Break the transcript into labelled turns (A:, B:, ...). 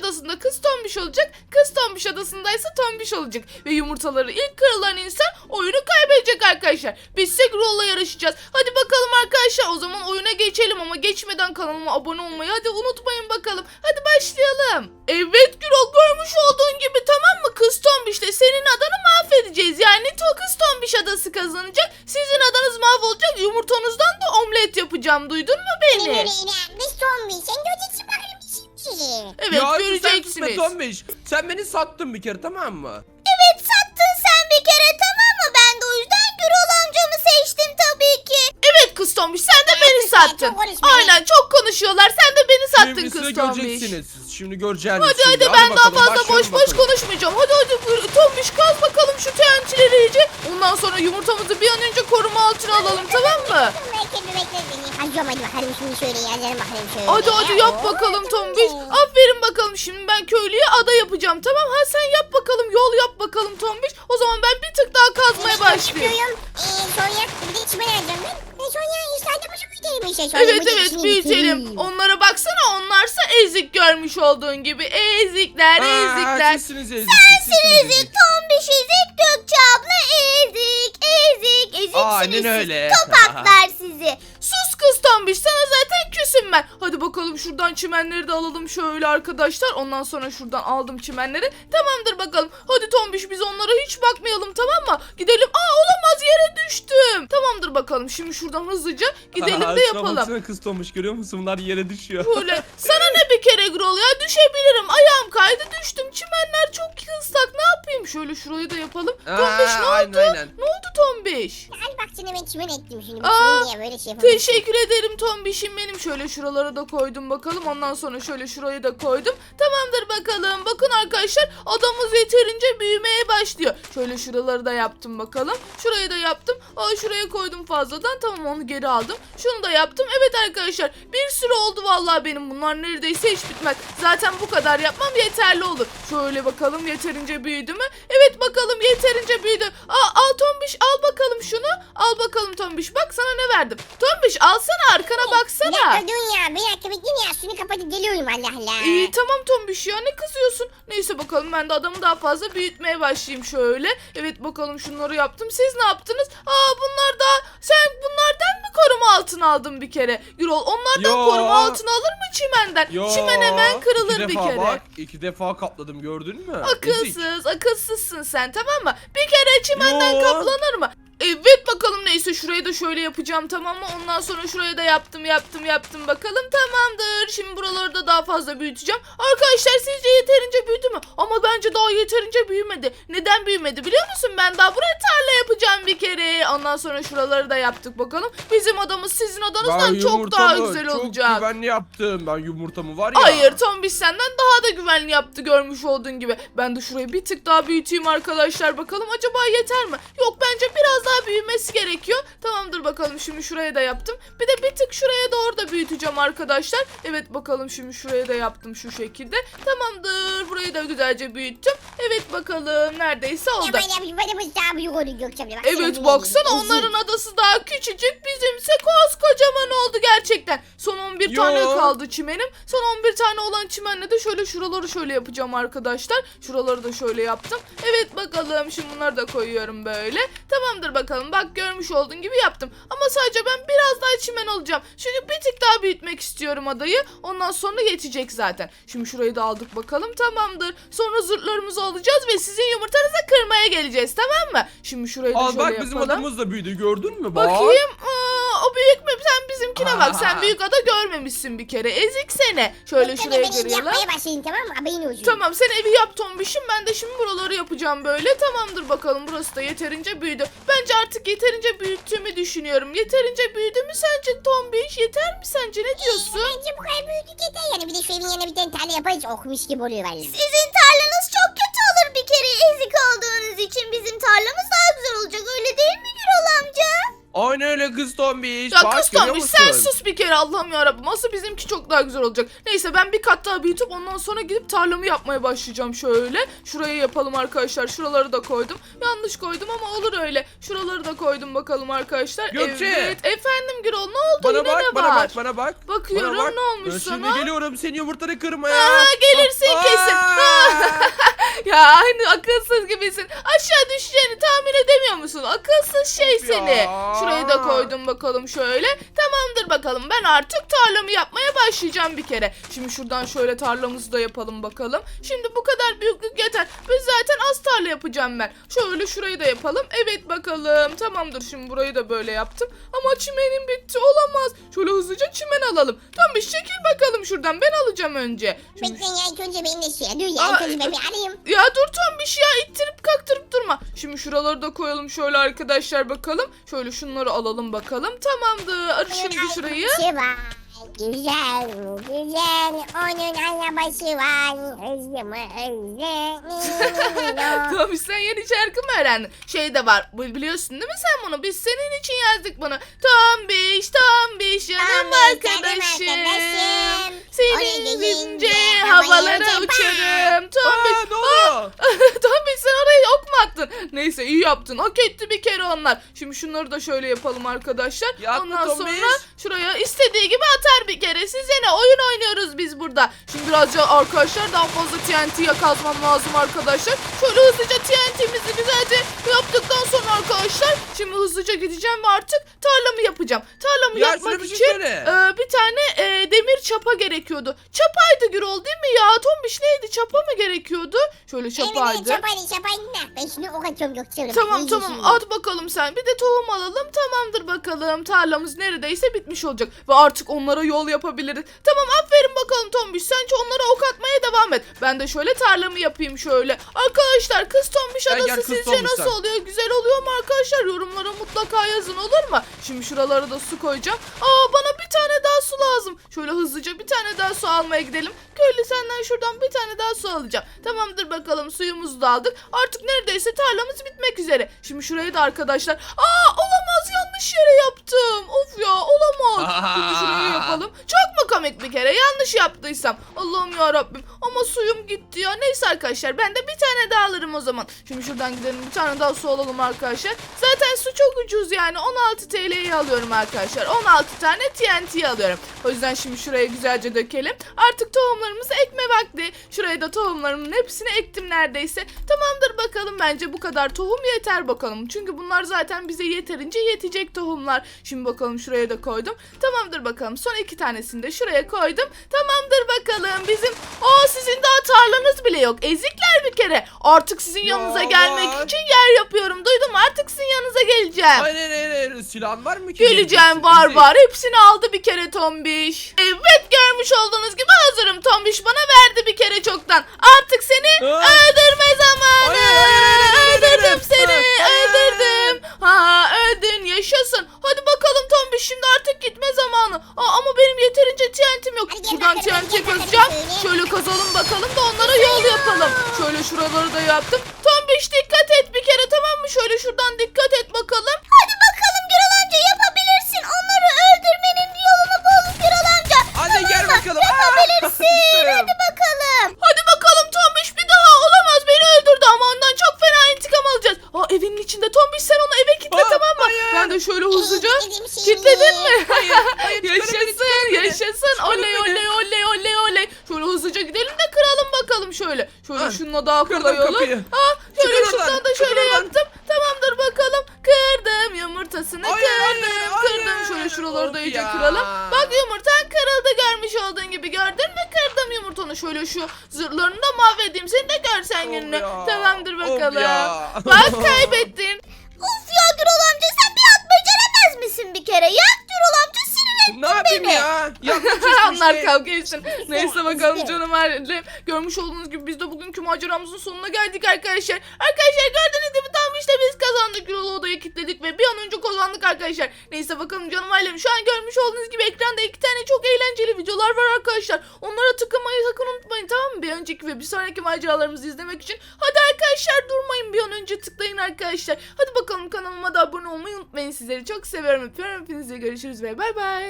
A: adasında kız Tombiş olacak. Kız Tombiş adasında ise Tombiş olacak. Ve yumurtaları ilk kırılan insan oyunu kaybedecek arkadaşlar. Biz ise yarışacağız. Hadi bakalım arkadaşlar o zaman oyuna geçelim ama geçmeden kanalıma abone olmayı hadi unutmayın bakalım. Hadi başlayalım. Evet Grol görmüş olduğun gibi tamam mı kız Tombiş'le senin adanı mahvedeceğiz. Yani to kız Tombiş adası kazanacak. Sizin adanız mahvolacak. Yumurtanızdan da omlet yapacağım. Duydun mu beni?
B: İnanmış Tombiş. Sen göreceksin şimdi.
A: Evet
C: ya,
A: göreceksiniz.
C: Tombiş. Sen beni sattın bir kere tamam mı?
B: Sattın. çok.
A: Aynen çok konuşuyorlar. Sen de beni sattın
C: Şimdi
A: kız
C: siz
A: Tombiş.
C: göreceksiniz siz. Şimdi göreceksiniz.
A: Hadi
C: şimdi.
A: hadi ben daha
C: bakalım,
A: fazla boş
C: başlayalım
A: boş
C: bakalım.
A: konuşmayacağım. Hadi hadi Gür- Tombiş kaz bakalım şu TNT'leri iyice. Ondan sonra yumurtamızı bir an önce koruma altına alalım tamam mı?
B: Bekle bekle beni. Hadi hadi bakalım şimdi şöyle yazalım bakalım şöyle.
A: Hadi hadi yap
B: Oo,
A: bakalım
B: tamam.
A: Tombiş. Aferin bakalım şimdi ben köylüye ada yapacağım tamam Ha sen yap bakalım yol yap bakalım Tombiş. O zaman ben bir tık daha kazmaya başlayayım.
B: yapıyorum. Ee, sonra bir de içime alacağım ben. Ve sonra işte adamı işte. Sonra
A: Evet evet büyütelim. Onlara baksana onlarsa ezik görmüş olduğun gibi. Ezikler
C: Aa,
A: ezikler.
C: Sizsiniz ezik. Sizsiniz ezik.
B: Tombiş ezik Gökçe abla ezik ezik eziksiniz
C: Aynen
B: siz.
C: öyle.
B: Topaklar sizi.
A: Sus kız Tombiş sana zaten küsüm ben. Hadi bakalım şuradan çimenleri de alalım şöyle arkadaşlar. Ondan sonra şuradan aldım çimenleri. Tamamdır bakalım. Hadi Tombiş biz onlara hiç bakmayalım tamam mı? Gidelim. Aa olamaz yere düştüm. Tamamdır bakalım şimdi şuradan hızlıca gidelim de
C: şuna
A: yapalım.
C: baksana kız Tomuş görüyor musun? Bunlar yere düşüyor.
A: Böyle sana ne bir kere Grol ya düşebilirim. Ayağım kaydı düştüm. Çimenler çok ıslak. Ne yapayım? Şöyle şurayı da yapalım. Tombiş ne
C: Aa, aynen,
A: oldu?
C: aynen.
A: Ne oldu Tombiş?
B: Al bak şimdi ben çimen ettim şimdi.
A: Aa,
B: niye böyle şey yapalım?
A: Teşekkür ederim Tombiş'im benim. Şöyle şuralara da koydum bakalım. Ondan sonra şöyle şurayı da koydum. Tamamdır bakalım. Bakın arkadaşlar adamız yeterince büyümeye başlıyor. Şöyle şuraları da yaptım bakalım. Şurayı da yaptım. Aa şuraya koydum fazladan. Tamam onu geri aldım. Şunu da yaptım. Evet arkadaşlar bir sürü oldu vallahi benim. Bunlar neredeyse hiç bitmez. Zaten bu kadar yapmam yeterli olur. Şöyle bakalım yeterince büyüdü mü? Evet bakalım yeterince büyüdü. Aa, al Tombiş al bakalım şunu. Al bakalım Tombiş. Bak sana ne verdim. Tombiş alsana arkana
B: Bir
A: baksana.
B: dakika dur ya. Bir dakika bekleyin ya. Şunu kapatıp geliyorum Allah Allah.
A: İyi tamam Tombiş ya ne kızıyorsun? Neyse bakalım ben de adamı daha fazla büyütmeye başlayayım şöyle. Evet bakalım şunları yaptım. Siz ne yaptınız? Aa bunlar da sen bunlardan mı koruma altına aldın bir kere? Gürol onlardan
C: Yo.
A: koruma altına alır mı çimenden?
C: Yo,
A: Çimen hemen kırılır
C: iki
A: bir
C: defa
A: kere.
C: Bak, iki defa kapladım gördün mü?
A: Akılsız, akılsızsın sen tamam mı? Bir kere çimenden
C: Yo.
A: kaplanır mı? Evet bakalım neyse şurayı da şöyle yapacağım tamam mı? Ondan sonra şurayı da yaptım yaptım yaptım bakalım tamamdır. Şimdi buraları da daha fazla büyüteceğim. Arkadaşlar sizce yeterince büyüdü mü? Ama bence daha yeterince büyümedi. Neden büyümedi biliyor musun? Ben daha buraya tarla yapacağım bir kere. Ondan sonra şuraları da yaptık bakalım. Bizim adamız sizin adanızdan
C: Ben
A: çok daha
C: yumurtamı
A: güzel
C: çok
A: olacak.
C: güvenli yaptım. Ben yumurtamı var ya.
A: Hayır Tombiş senden daha da güvenli yaptı görmüş olduğun gibi. Ben de şurayı bir tık daha büyüteyim arkadaşlar bakalım acaba yeter mi? Yok bence biraz daha büyümesi gerekiyor. Tamamdır bakalım şimdi şuraya da yaptım. Bir de bir tık şuraya doğru da büyüteceğim arkadaşlar. Evet bakalım şimdi şuraya da yaptım şu şekilde. Tamamdır burayı da güzelce büyüttüm. Evet bakalım neredeyse oldu.
B: Daha
A: Evet baksana onların adası daha küçücük bizimse koskocaman oldu gerçekten. Son 11
C: Yo.
A: tane kaldı çimenim. Son 11 tane olan çimenle de şöyle şuraları şöyle yapacağım arkadaşlar. Şuraları da şöyle yaptım. Evet bakalım şimdi bunları da koyuyorum böyle. Tamamdır bakalım bak görmüş olduğun gibi yaptım. Ama sadece ben biraz daha çimen alacağım. Çünkü bir tık daha büyütmek istiyorum adayı. Ondan sonra yetecek zaten. Şimdi şurayı da aldık bakalım tamamdır. Sonra zırhlarımızı alacağız ve sizin yumurtanızı kırmaya geleceğiz tamam mı? Şimdi şurayı da
C: Al
A: şöyle
C: bak
A: yapalım.
C: bizim adamız da büyüdü gördün mü? Bak.
A: Bakayım. Aa, bizimkine bak. Sen büyük ada görmemişsin bir kere. Ezik seni. Şöyle
B: abla,
A: şuraya kırayalım.
B: yapmaya başlayın tamam mı? Haberin olsun.
A: Tamam sen evi yap Tombiş'im. Ben de şimdi buraları yapacağım böyle. Tamamdır bakalım. Burası da yeterince büyüdü. Bence artık yeterince büyüttüğümü düşünüyorum. Yeterince büyüdü mü sence Tombiş? Yeter mi sence? Ne diyorsun?
B: Bence bu kadar büyüklük yeter yani. Bir de şu evin yanına bir tane tarla yaparız. Okumuş gibi oluyor valla.
D: Sizin tarlanız çok kötü olur bir kere ezik olduğunuz için bizim tarlamız daha güzel olacak öyle değil mi Gürol amca?
C: Aynen öyle kız tombiş.
A: Ya
C: Bak,
A: kız
C: görüyor
A: Tombiş sen
C: musun?
A: sus bir kere Allah'ım yarabbim. Asıl bizimki çok daha güzel olacak. Neyse ben bir kat daha büyütüp ondan sonra gidip tarlamı yapmaya başlayacağım şöyle. Şurayı yapalım arkadaşlar. Şuraları da koydum. Yanlış koydum ama olur öyle. Şuraları da koydum bakalım arkadaşlar.
C: Gökçe.
A: Evet efendim Gürol ne oldu
C: Bana
A: yine
C: bak,
A: ne
C: bana
A: var?
C: bak, bana bak.
A: Bakıyorum
C: Bana bak.
A: ne olmuş
C: Ben
A: sana?
C: şimdi geliyorum senin yumurtanı kırmaya.
A: Aa, gelirsin
C: Aa!
A: kesin. ya aynı akılsız gibisin. Aşağı düşeceğini tahmin edemiyor musun? Akılsız şey
C: Of ya.
A: seni. Şurayı da koydum bakalım şöyle. Tamamdır bakalım. Ben artık tarlamı yapmaya başlayacağım bir kere. Şimdi şuradan şöyle tarlamızı da yapalım bakalım. Şimdi bu kadar büyüklük yeter. Biz zaten az tarla yapacağım ben. Şöyle şurayı da yapalım. Evet bakalım. Tamamdır şimdi burayı da böyle yaptım. Ama çimenim bitti. Olamaz. Şöyle hızlıca çimen alalım. Tamam bir çekil bakalım şuradan. Ben alacağım önce. Şimdi
B: Bekleyin ya önce beni de suya dur ya
A: Aa,
B: önce ben bir alayım.
A: ya dur Tombiş ya ittirip kaktırıp durma. Şimdi şuraları da koyalım şöyle arkadaşlar bakalım. Şöyle şunları alalım bakalım. Tamamdır. Şimdi şurayı.
B: Şey var. Güzel mi güzel onun arabası var hızlı mı hızlı
A: Tombiş sen yeni şarkı mı öğrendin? Şey de var. bu- Biliyorsun değil mi sen bunu? Biz senin için yazdık bunu. Tombiş, Tombiş yanım arkadaşım. Seni gidince havalara uçarım. Tombiş.
C: Aa, ne?
A: Tombiş sen attın? Neyse iyi yaptın. Hak etti bir kere onlar. Şimdi şunları da şöyle yapalım arkadaşlar.
C: Yapma
A: Ondan
C: Tombiş.
A: sonra şuraya istediği gibi atar bir kere. Size ne? Oyun oynuyoruz biz burada. Şimdi birazcık arkadaşlar daha fazla TNT'ye kazmam lazım arkadaşlar. Şöyle hızlıca TNT'mizi güzelce yaptıktan sonra arkadaşlar şimdi hızlıca gideceğim ve artık tarlamı yapacağım. Tarlamı
C: Ya
A: yapmak
C: şey
A: için e, bir tane e, demir çapa gerekiyordu. Çapaydı Gürol değil mi ya? Tombiş neydi? Çapa mı gerekiyordu? Şöyle
B: Evet
A: çapaydı.
B: çapaydı çapaydı ben şimdi ok atıyorum yok çabuk.
A: Tamam tamam at bakalım sen. Bir de tohum alalım. Tamamdır bakalım. Tarlamız neredeyse bitmiş olacak. Ve artık onlara yol yapabiliriz. Tamam aferin bakalım Tombiş. Sence onlara ok atmaya devam et. Ben de şöyle tarlamı yapayım şöyle. Arkadaşlar kız Tombiş
C: Gel,
A: adası
C: kız
A: sizce
C: Tombiş
A: nasıl oluyor? Güzel oluyor mu arkadaşlar? Yorumlara mutlaka yazın olur mu? Şimdi şuralara da su koyacağım. Aa bana bir tane daha su lazım. Şöyle hızlıca bir tane daha su almaya gidelim. Köylü senden şuradan bir tane daha su alacağım. Tamamdır bakalım suyumuzu da aldık. Artık neredeyse tarlamız bitmek üzere. Şimdi şurayı da arkadaşlar. Aa olamaz yanlış yere yaptım. Of ya olamaz. Şimdi şurayı yapalım. Çok komik bir kere yanlış yaptıysam. Allah'ım ya Rabbim. Ama suyum gitti ya. Neyse arkadaşlar ben de bir tane daha alırım o zaman. Şimdi şuradan gidelim bir tane daha su alalım arkadaşlar. Zaten su çok ucuz yani 16 TL'yi alıyorum arkadaşlar. 16 tane TNT alıyorum. O yüzden şimdi şuraya güzelce dökelim. Artık tohumlarımızı ekme vakti. Şuraya da tohumlarımın hepsini ektim neredeyse. Tamamdır bakalım bence bu kadar tohum yeter bakalım. Çünkü bunlar zaten bize yeterince yetecek tohumlar. Şimdi bakalım şuraya da koydum. Tamamdır bakalım. Son iki tanesini de şuraya koydum. Tamamdır bakalım. Bizim Aa sizin daha tarlanız bile yok. Ezikler bir kere. Artık sizin
C: Ya
A: yanınıza gelmek için yer yapıyorum. Duydum mu? artık sizin yanınıza geleceğim.
C: Hayır hayır hayır. Silahın var mı ki?
A: Geleceğim var var. Hepsini aldı bir kere Tombiş. Evet görmüş olduğunuz gibi hazırım. Tombiş bana verdi bir kere çoktan. Artık seni
C: Aa.
A: öldürme zamanı.
C: Hayır, hayır, hayır, hayır, hayır,
A: Öldürdüm
C: hayır.
A: seni.
C: Hayır.
A: Öldürdüm. Ha öldün yaşasın. Hadi bakalım Tombiş şimdi artık gitme zamanı. Aa, ama benim yeterince TNT'm yok.
B: Hadi
A: Buradan
B: bakalım,
A: TNT
B: bakalım
A: kazacağım.
B: şöyle.
A: Şöyle kazalım bakalım da onlara yol yapalım. Şöyle şuraları da yaptım. Tombiş dikkat et bir kere tamam mı? Şöyle şuradan dikkat bakalım şöyle. Şöyle
C: Ha,
A: şununla daha
C: kırdım
A: kolay olur.
C: kapıyı.
A: Şöyle şuradan
C: oradan,
A: da
C: çıkın
A: şöyle
C: oradan.
A: yaptım. Tamamdır bakalım. Kırdım yumurtasını
C: Hayır,
A: kırdım
C: hayır,
A: kırdım.
C: hayır.
A: Şöyle şuraları da
C: Of
A: iyice
C: ya.
A: kıralım. Bak yumurtan kırıldı görmüş olduğun gibi gördün mü? Kırdım yumurtanı şöyle şu zırhlarını da mahvedeyim. Seni de görsen
C: Of
A: gününü.
C: ya,
A: Tamamdır
C: of
A: bakalım.
C: ya.
A: Bak kaybettin.
B: Beni.
C: ya?
A: Onlar
C: işte.
A: kavga etsin. Neyse bakalım canım ailem. Görmüş olduğunuz gibi biz de bugünkü maceramızın sonuna geldik arkadaşlar. Arkadaşlar gördüğünüz gibi tam işte biz kazandık. Yolu odayı kilitledik ve bir an önce kazandık arkadaşlar. Neyse bakalım canım ailem. Şu an görmüş olduğunuz gibi ekranda iki tane çok eğlenceli videolar var arkadaşlar. Onlara tıklamayı sakın unutmayın tamam mı? Bir önceki ve bir sonraki maceralarımızı izlemek için. Hadi arkadaşlar durmayın bir an önce tıklayın arkadaşlar. Hadi bakalım kanalıma da abone olmayı unutmayın sizleri. Çok seviyorum öpüyorum hepinizi görüşürüz ve bay bay.